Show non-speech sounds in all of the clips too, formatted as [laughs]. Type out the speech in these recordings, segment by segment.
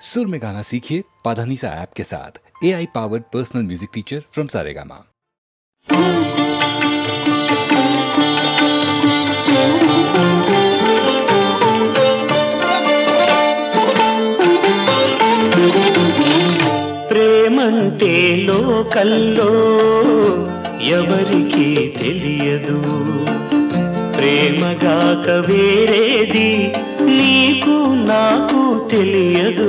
सुर में गाना सीखिए पाधानीसा ऐप के साथ A I powered personal music teacher from Saregama ప్రేమంటే లోకల్లో ఎవరికి తెలియదు ప్రేమగాక వేరేది నాకు తెలియదు.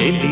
Game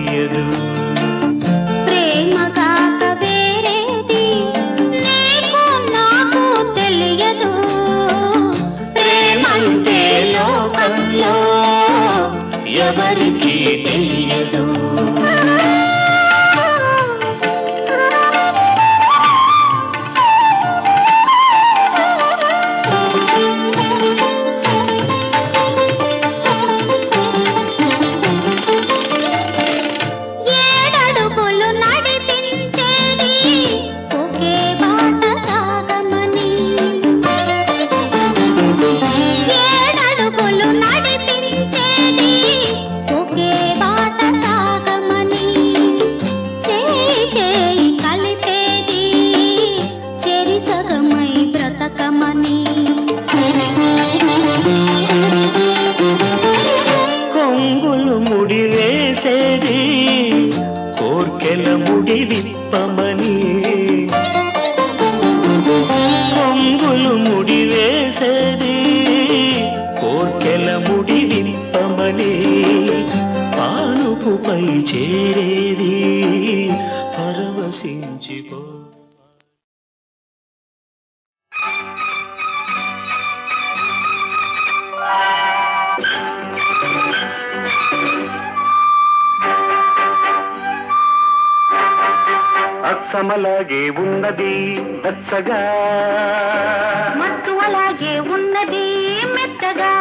మత్తు అలాగే ఉన్నది మెత్తగా.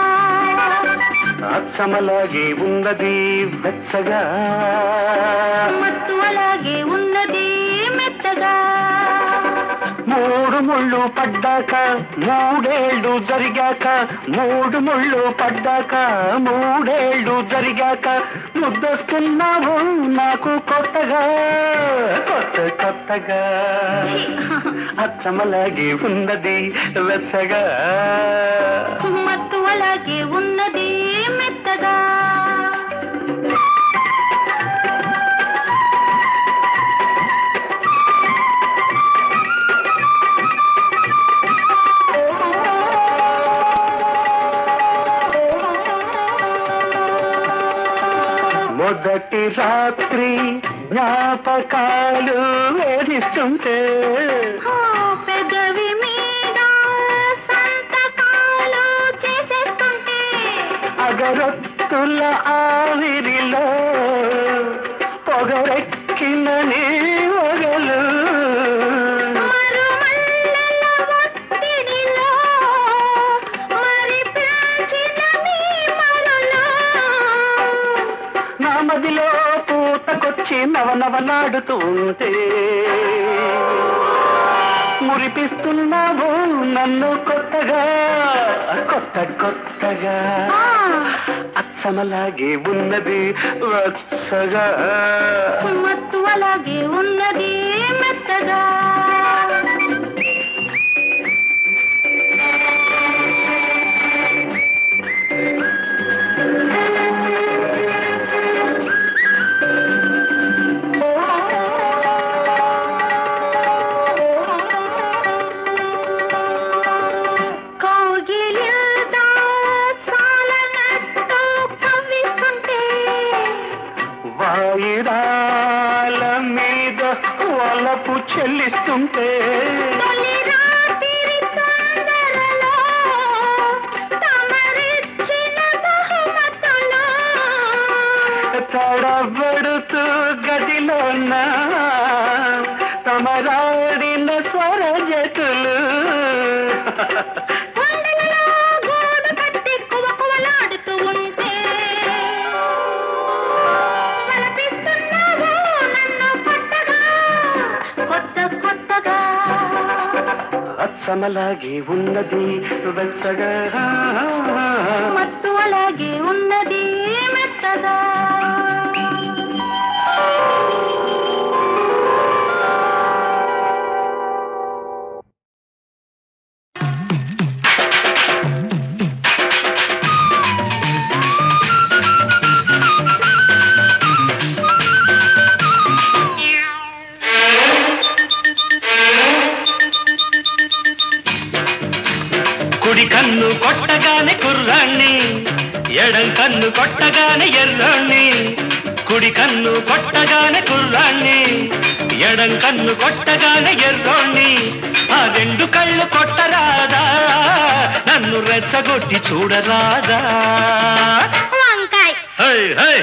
అచ్చమలాగే ఉన్నది వెచ్చగా. మత్తు అలాగే ఉన్నది మెత్తగా. మూడు ముళ్ళు పడ్డాక మూడేళ్ళు జరిగాక మూడు ముళ్ళు పడ్డాక మూడేళ్ళు జరిగాక ముద్దొస్తున్నావు నాకు కొత్తగా కొత్త కొత్తగా. అచ్చమలాగే ఉన్నది వెచ్చగా. మత్తు అలాగే ఉన్నది మొదటి రాత్రి జ్ఞాపకాలు వేధిస్తుంటే. పెదవి మీద సంతకాలు చేసేస్తుంటే. అగరొత్తుల ఆవిరిలో పొగరెక్కిన నీ నవనవలాడుతూ ఉంటే. మురిపిస్తున్నావు నన్ను కొత్తగా కొత్త కొత్తగా. అచ్చమలాగే ఉన్నది వచ్చగా మత్తు అలాగే ఉన్నది మెత్తగా. ఉన్నది వెచ్చగా. మత్తు అలాగే ఉన్నది మెత్తగా. కన్ను కొట్టగానే ఎర్రోణ్ణి ఆ రెండు కళ్ళు కొట్టరాదా? నన్ను రెచ్చగొట్టి చూడరాదా? వంకాయ్. హై హై.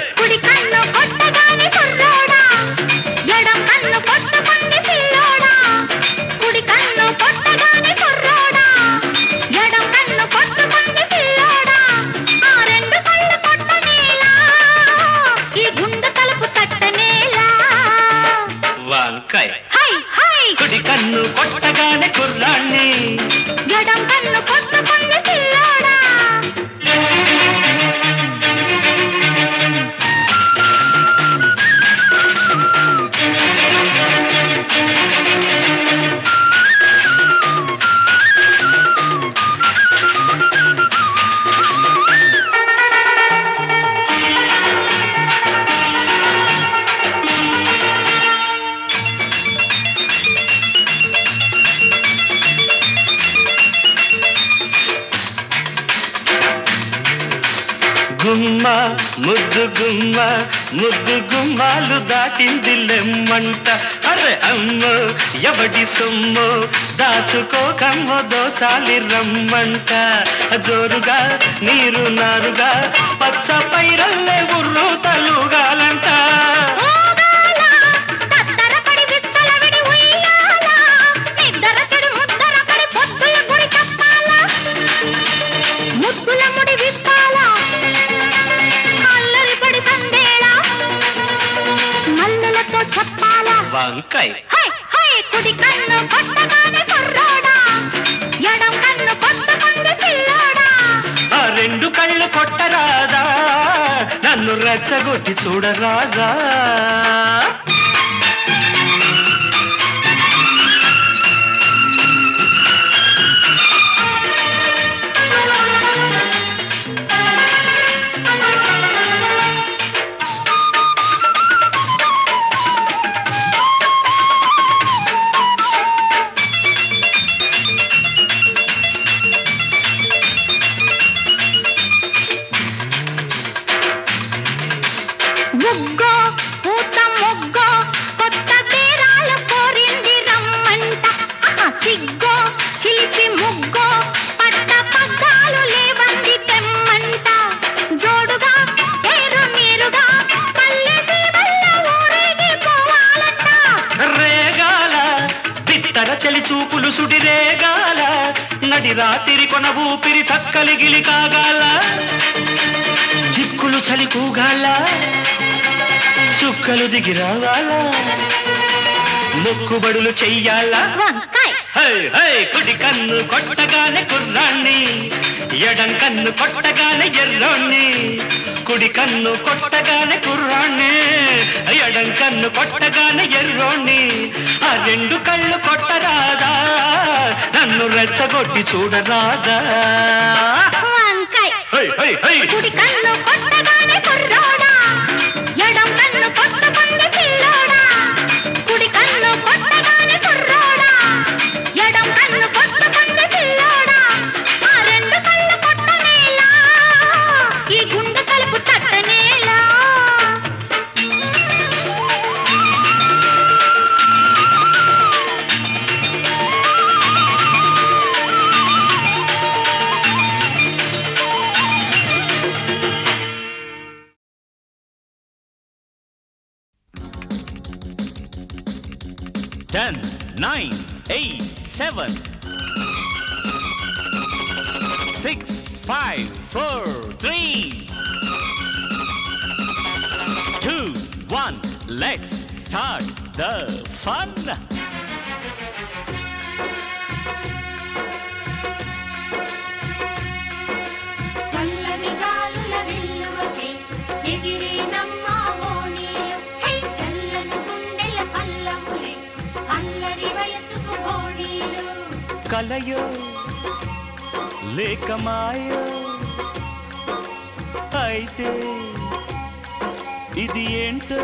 ముద్దు గుమ్మ ముద్దు గుమ్మాలు దాటింది లెమ్మంట. అరే అమ్మో ఎవడి సొమ్ము దాచుకోకమ్మో దోచాలి రమ్మంట. జోరుగా నీరు నారుగా పచ్చ పైరల్లే ఉర్రు తలుగాలంట వంకాయ్ హై హై కుడి కన్ను కొట్టగానే కుర్రోడా? ఎడం కన్ను కొట్టుకుంది పిల్లోడా? ఆ రెండు కళ్ళు కొట్టరాదా? నన్ను రెచ్చగొట్టి చూడరాదా? మొక్కుబడులు చెయ్యాలా? కుడి కన్ను కొట్టగానే కుర్రాణ్ణి ఎడం కన్ను కొట్టగానే ఎర్రోణ్ణి కుడి కన్ను కొట్టగానే కుర్రాణ్ణి ఎడం కన్ను కొట్టగానే ఎర్రోణ్ణి ఆ రెండు కళ్ళు కొట్టరాదా? నన్ను రెచ్చగొట్టి చూడరాదా? కుడి కన్ను కొట్టగానే కుర్రోడా? 10, 9, 8, 7, 6, 5, 4, 3, 2, 1. Let's start the fun. కలయో లేక మాయో. అయితే ఇది ఏంటో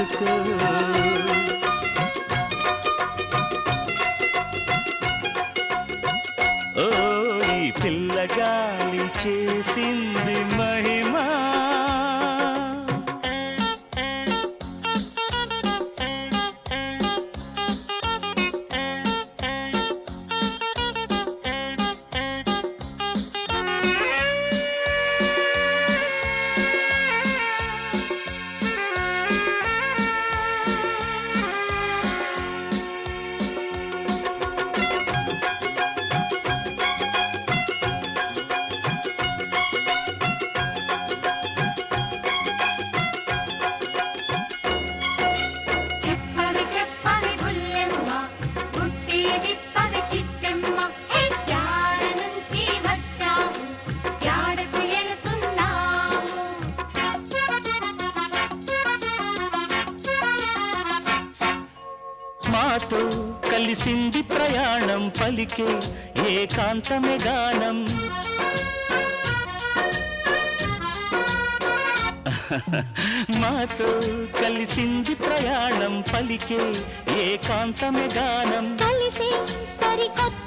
చూసుకో ఓ ఈ పిల్లగాలి చే నాతో కలిసింది ప్రయాణం పలికే ఏకాంతమే గానం. [laughs] మాతో కలిసింది ప్రయాణం పలికే ఏకాంతమే గానం. కలిసి సరికొత్త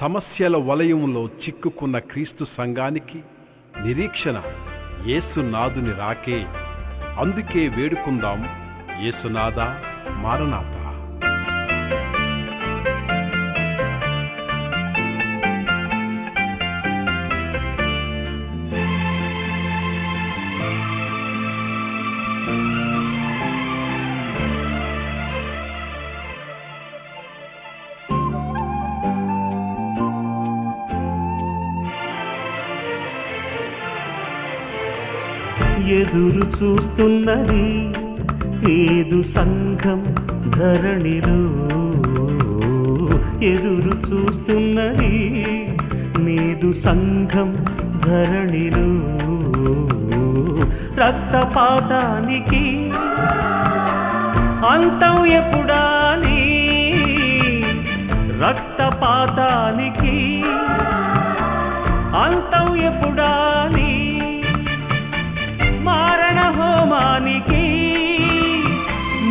సమస్యల వలయంలో చిక్కుకున్న క్రీస్తు సంఘానికి నిరీక్షణ యేసునాథుని రాకే. అందుకే వేడుకుందాం. యేసునాథ మారనాథ. ఎదురు చూస్తున్నది ఏదు సంఘం ధరణిలో. ఎదురు చూస్తున్నది నేదు సంఘం ధరణిలో. రక్తపాతానికి అంతం ఎప్పుడాని రక్తపాతానికి అంతం ఎప్పుడాని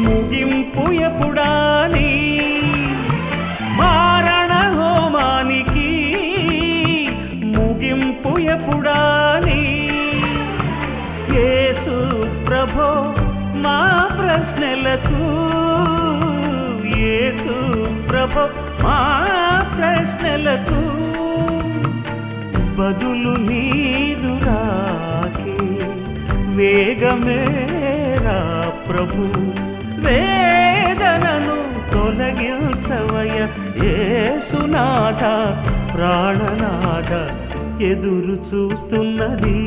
ముగింపు ఎప్పుడాని మారణ హోమానికి ముగింపు ఎప్పుడాని యేసు ప్రభో మా ప్రశ్నలకు యేసు ప్రభో మా ప్రశ్నలకు బదులు నీదు రాకే వేగమేరా ప్రభు. వేదనను తొలగించవయ ఏసునాథ ప్రాణనాథ ఎదురు చూస్తున్నది.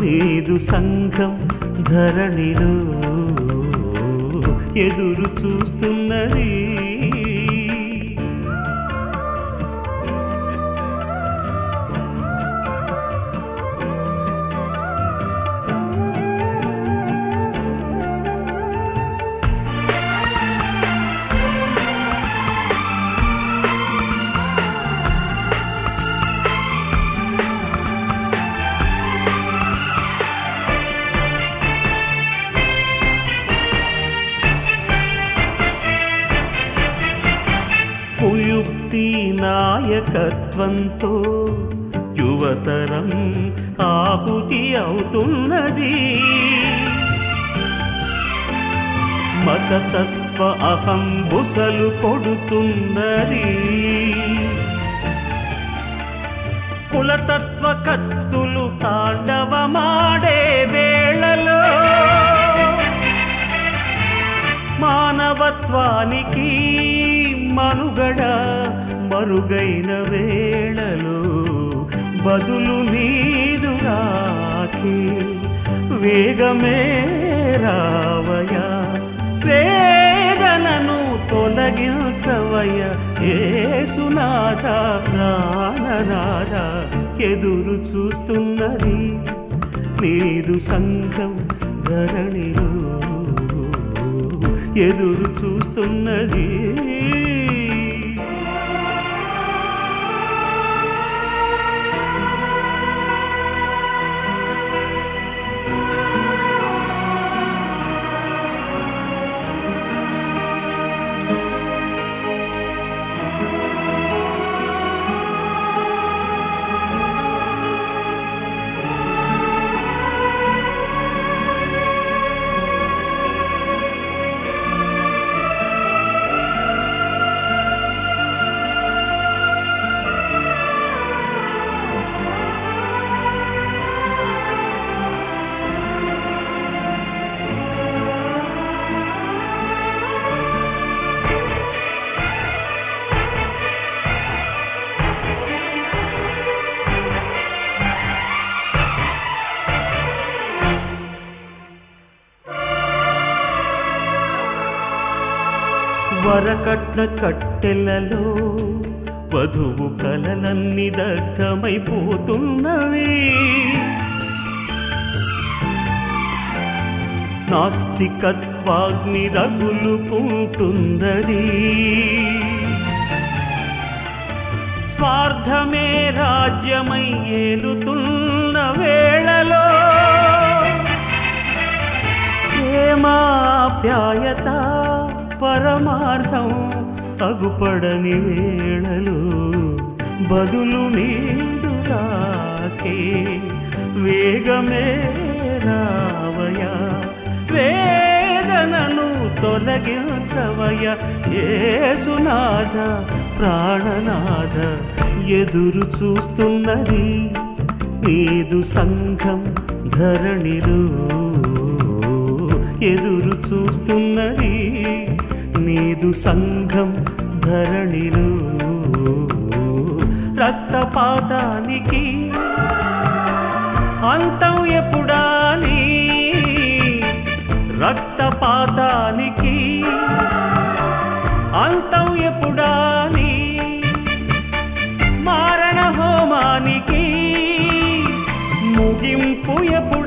నీదు సంఘం ధరణిలో ఎదురు చూస్తున్నది. నాయకత్వంతో యువతరం ఆహుతి అవుతున్నది. మతతత్వ అహం బుసలు కొడుతున్నది. కులతత్వ కత్తులు తాండవమాడే వేళలో మానవత్వానికి మనుగడ మరుగైనవే. బదులు నీదు రాకే వేగమే రావయా వేదనను తొలగించవయ ఏసునాథ ప్రాణనాథ ఎదురు చూస్తున్నది. నీదు సంఘం ధరణిలో ఎదురు చూస్తున్నది. వరకట్న కట్టెలలో వధువు కలలన్నీ దగ్ధమైపోతున్నవి. నాస్తికత్వాగ్ని రగులుకుంటుందది స్వార్థమే రాజ్యమై ఏలుతున్న వేళలో ప్రేమాప్యాయత పరమార్థం అగుపడని వేళలు బదులు నీడు రాకే వేగమే రావయ వేదనను తొలగించవయ ఏసునాథ ప్రాణనాథ ఎదురు చూస్తున్నది నీదు సంఘం ధరణిలో. ఎదురు చూస్తున్నది నీదు సంఘం ధరణిలో రక్తపాతానికి అంతం ఎప్పుడాలి? రక్తపాతానికి అంతం ఎప్పుడాలి? మారణ హోమానికి ముగింపు ఎప్పుడు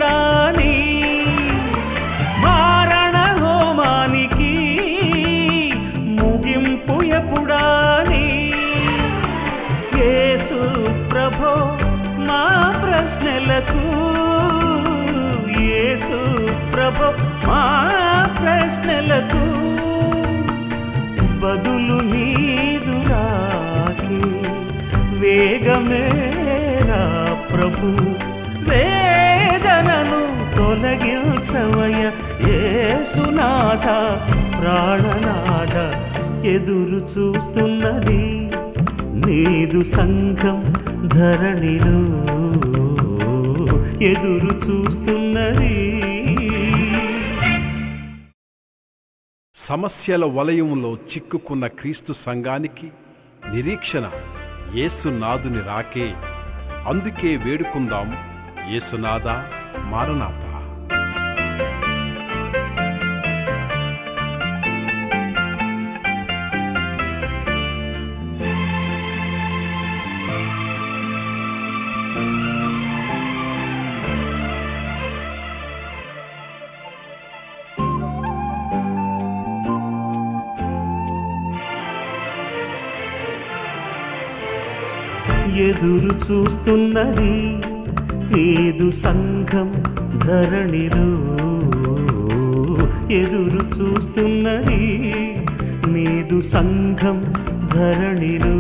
ముగింపు ఎప్పుడాని యేసు ప్రభో మా ప్రశ్నలకు యేసు ప్రభో మా ప్రశ్నలకు బదులు నీదు రాకి వేగమేరా ప్రభు. వేదనను తొలగించవయ ఏసునాథ ప్రాణన ఎదురు చూస్తున్నది నీదు సంఘం ధరణిలో. ఎదురు చూస్తున్నది సమస్యల వలయంలో చిక్కుకున్న క్రీస్తు సంఘానికి నిరీక్షణ యేసునాథుని రాకే. అందుకే వేడుకుందాం. యేసునాథ మారనాథ. ఎదురు చూస్తున్నది ఏదు సంఘం ధరణిలో. ఎదురు చూస్తున్నది నేదు సంఘం ధరణిలో.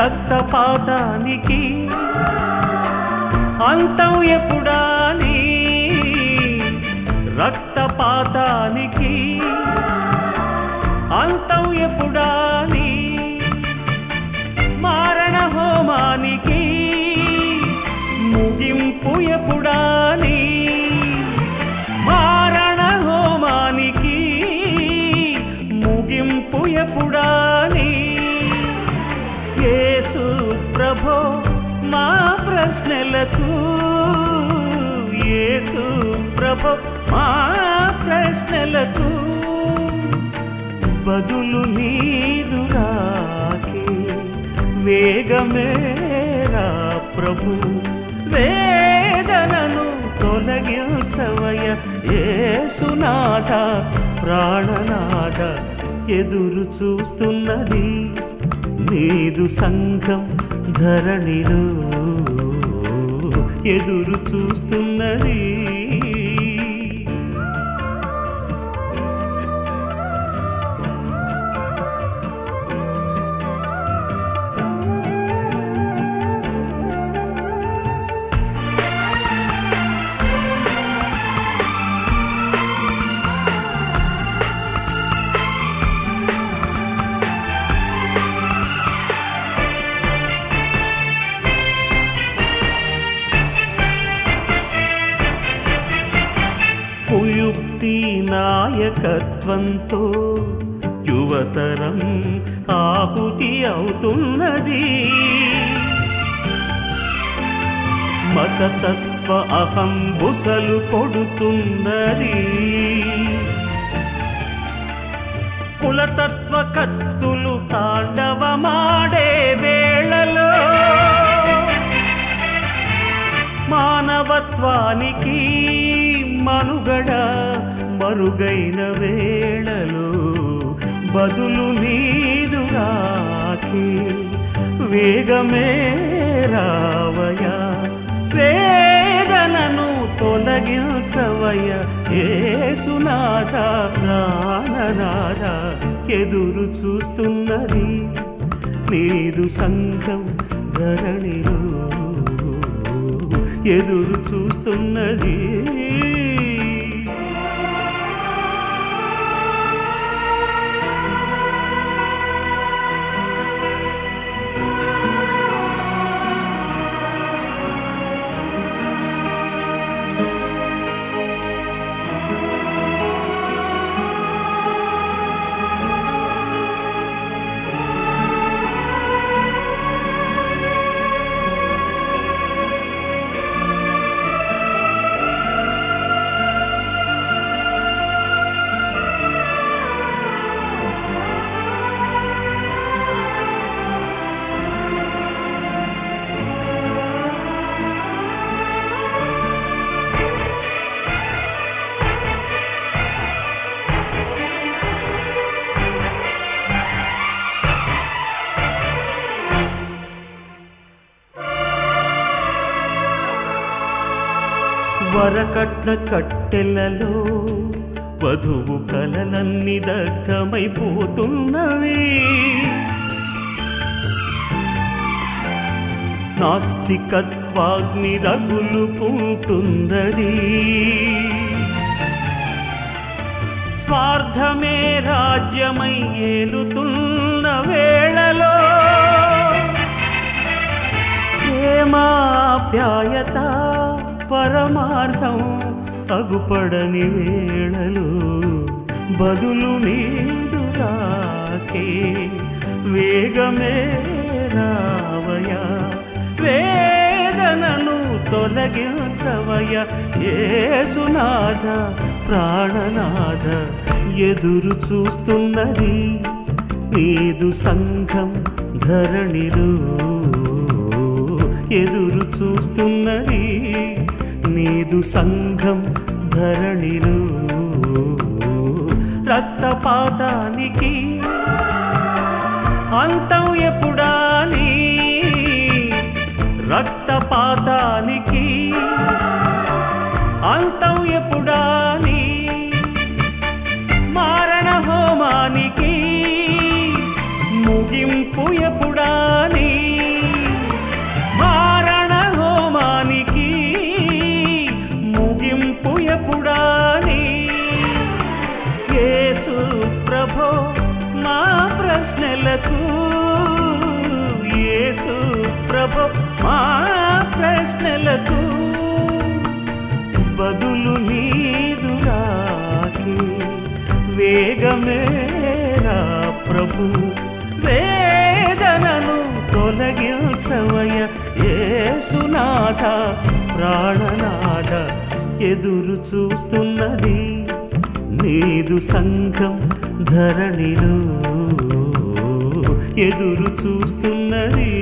రక్తపాతానికి అంతం ఎప్పుడాని? రక్తపాతానికి అంతం ఎప్పుడాని? హోమానికి ముగింపు ఎప్పుడాని మారణ హోమానికి ముగింపు ఎప్పుడాని యేసు ప్రభో మా ప్రశ్నలకు యేసు ప్రభో మా ప్రశ్నలకు బదులు నీదు వేగమేరా ప్రభు. వేదనను తొలగించవయ ఏసునాథ ప్రాణనాథ ఎదురు చూస్తున్నది. నీదు సంఘం ధరణిలో ఎదురు చూస్తున్నది. బుసలు కొడుతున్నది కులతత్వ కత్తులు తాండవమాడే వేళలో మానవత్వానికి మనుగడ మరుగైన వేళలో బదులు నీదు రాకే వేగమే రావయా వేదనను తొలగించవయ ఏసునాథ ప్రాణనాథ ఎదురు చూస్తున్నది. నీదు సంఘం ధరణిలో ఎదురు చూస్తున్నది. వరకట్న కట్టెలలో వధువు కలలన్నీ దగ్ధమైపోతున్నవి నాస్తికత్వాగ్ని రగులుకుంటున్నది స్వార్థమే రాజ్యమై ఏలుతున్న వేళలో ప్రేమాప్యాయత పరమార్థం తగుపడని వేళలు బదులు నీదు రాకే. వేగమే రావయా వేదనను తొలగించవయ ఏసునాథ ప్రాణనాథ ఎదురు చూస్తున్నది నీదు సంఘం ధరణిలో. ఎదురు చూస్తున్నది నీదు సంఘం ధరణిలో రక్తపాతానికి అంతం ఎప్పుడాని రక్తపాతానికి అంతం ఎప్పుడా ఎదురు చూస్తున్నది నీదు సంఘం ధరణిలో. ఎదురు చూస్తున్నది